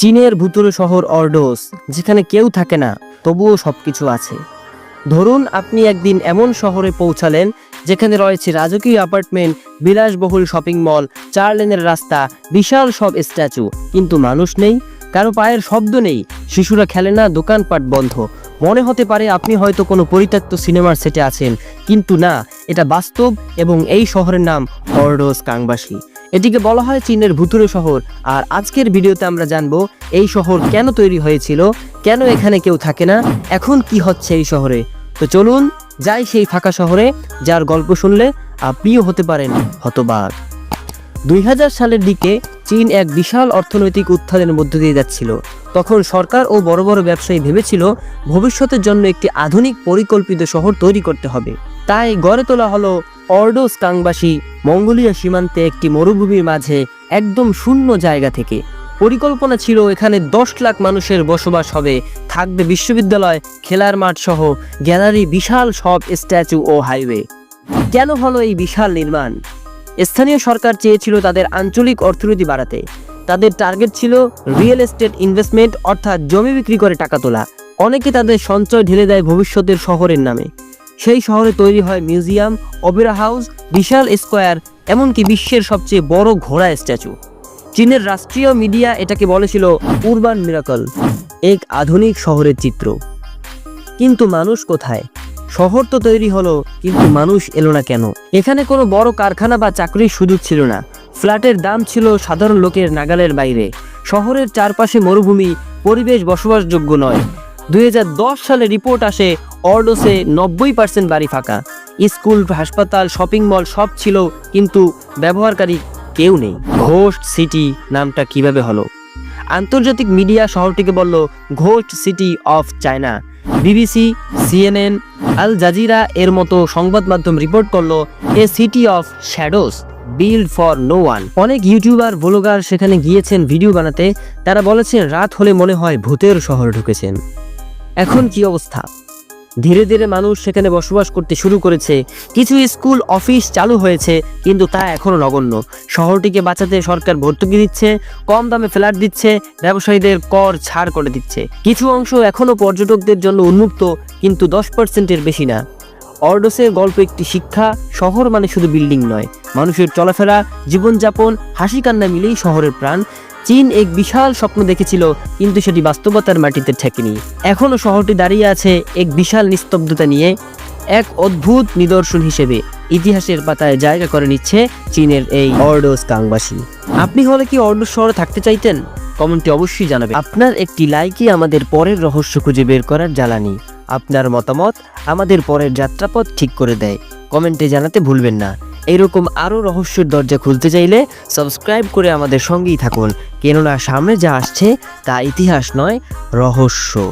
চীনের ভুতুরে শহর অর্ডোস, যেখানে কেউ থাকে না, তবুও সবকিছু আছে। ধরুন আপনি একদিন এমন শহরে পৌঁছালেন, যেখানে রয়েছে রাজকীয় অ্যাপার্টমেন্ট, বিলাসবহুল শপিং মল, চার লেনের রাস্তা, বিশাল সব স্ট্যাচু। কিন্তু মানুষ নেই, কারও পায়ের শব্দ নেই, শিশুরা খেলে না, দোকানপাট বন্ধ। মনে হতে পারে আপনি হয়তো কোনো পরিত্যক্ত সিনেমার সেটে আছেন, কিন্তু না, এটা বাস্তব এবং এই শহরের নাম অর্ডোস কাংবাসী এটিকে বলা হয় চীনের ভুতুরে শহর। আর আজকের ভিডিওতে আমরা জানব, এই শহর কেন তৈরি হয়েছিল, কেন এখানে কেউ থাকে না, এখন কি হচ্ছে এই শহরে? তো চলুন যাই সেই ফাঁকা শহরে, যার গল্প শুনলে আপনিও হতে পারেন হতবাক। দুই হাজার সালের দিকে চীন এক বিশাল অর্থনৈতিক উত্থানের মধ্য দিয়ে যাচ্ছিল। তখন সরকার ও বড় বড় ব্যবসায়ী ভেবেছিল, ভবিষ্যতের জন্য একটি আধুনিক পরিকল্পিত শহর তৈরি করতে হবে। তাই গড়ে তোলা হলো অর্ডোস কাংবাসী মঙ্গোলিয়া সীমান্তে একটি মরুভূমির মাঝে একদম শূন্য জায়গা থেকে। পরিকল্পনা ছিল এখানে দশ লাখ মানুষের বসবাস হবে, থাকবে বিশ্ববিদ্যালয়, খেলার মাঠ সহ গ্যালারি, বিশাল সব স্ট্যাচু ও হাইওয়ে। কেন হলো এই বিশাল নির্মাণ? স্থানীয় সরকার চেয়েছিল তাদের আঞ্চলিক অর্থনীতি বাড়াতে। তাদের টার্গেট ছিল রিয়েল এস্টেট ইনভেস্টমেন্ট, অর্থাৎ জমি বিক্রি করে টাকা তোলা। অনেকে তাদের সঞ্চয় ঢেলে দেয় ভবিষ্যতের শহরের নামে। সেই শহরে তৈরি হয় মিউজিয়াম, অপেরা হাউস, বিশাল স্কোয়ার, এমনকি বিশ্বের সবচেয়ে বড় ঘোড়া স্ট্যাচু। চীনের রাষ্ট্রীয় মিডিয়া এটাকে বলেছিল উরবান মিরাকল, এক আধুনিক শহরের চিত্র। কিন্তু মানুষ কোথায়? শহর তো তৈরি হলো, কিন্তু মানুষ এলো না কেন? এখানে কোনো বড় কারখানা বা চাকরির সুযোগ ছিল না। ফ্ল্যাটের দাম ছিল সাধারণ লোকের নাগালের বাইরে। শহরের চারপাশে মরুভূমি, পরিবেশ বসবাসযোগ্য নয়। দুই সালে রিপোর্ট আসে অর্ডোসে নব্বই পার্সেন্ট বাড়ি ফাঁকা। স্কুল, হাসপাতাল, শপিং মল সব ছিল, কিন্তু ব্যবহারকারী কেউ নেই। ঘোস্ট সিটি নামটা কীভাবে হলো? আন্তর্জাতিক মিডিয়া শহরটিকে বলল, ghost city of China. BBC, CNN, Al Jazeera এর মতো সংবাদ মাধ্যম রিপোর্ট করল, a city of shadows, build for no one. অনেক ইউটিউবার, ব্লগার সেখানে গিয়েছেন ভিডিও বানাতে। তারা বলেছেন, রাত হলে মনে হয় ভূতের শহরে ঢুকেছেন। এখন কি অবস্থা? ধীরে ধীরে মানুষ সেখানে বসবাস করতে শুরু করেছে। কিছু স্কুল, অফিস চালু হয়েছে, কিন্তু তা এখনও নগণ্য। শহরটিকে বাঁচাতে সরকার ভর্তুকি দিচ্ছে, কম দামে ফ্ল্যাট দিচ্ছে, ব্যবসায়ীদের কর ছাড় করে দিচ্ছে। কিছু অংশ এখনও পর্যটকদের জন্য উন্মুক্ত, কিন্তু দশ পার্সেন্টের বেশি না। অর্ডোসের গল্প একটি শিক্ষা, শহর মানে শুধু বিল্ডিং নয়। মানুষের চলাফেরা, জীবনযাপন হাসি কান্না মিলেই শহরের প্রাণ। চীন এক বিশাল স্বপ্ন দেখেছিল, কিন্তু সেটি বাস্তবতার মাটিতে ঠেকেনি। এখনও শহরটি দাঁড়িয়ে আছে এক বিশাল নিস্তব্ধতা নিয়ে, এক অদ্ভুত নিদর্শন হিসেবে। ইতিহাসের পাতায় জায়গা করে নিচ্ছে চীনের এই অর্ডোস কাংবাসী আপনি হলে কি অর্ডোস শহরে থাকতে চাইতেন? কমেন্টে অবশ্যই জানাবেন। আপনার একটি লাইকই আমাদের পরের রহস্য খুঁজে বের করার জ্বালানি। আপনার মতামত আমাদের পরের যাত্রাপথ ঠিক করে দেয়। কমেন্টে জানাতে ভুলবেন না। এরকম আরও রহস্যের দরজা খুলতে চাইলে সাবস্ক্রাইব করে আমাদের সঙ্গেই থাকুন। কেননা সামনে যা আসছে তা ইতিহাস নয়, রহস্য।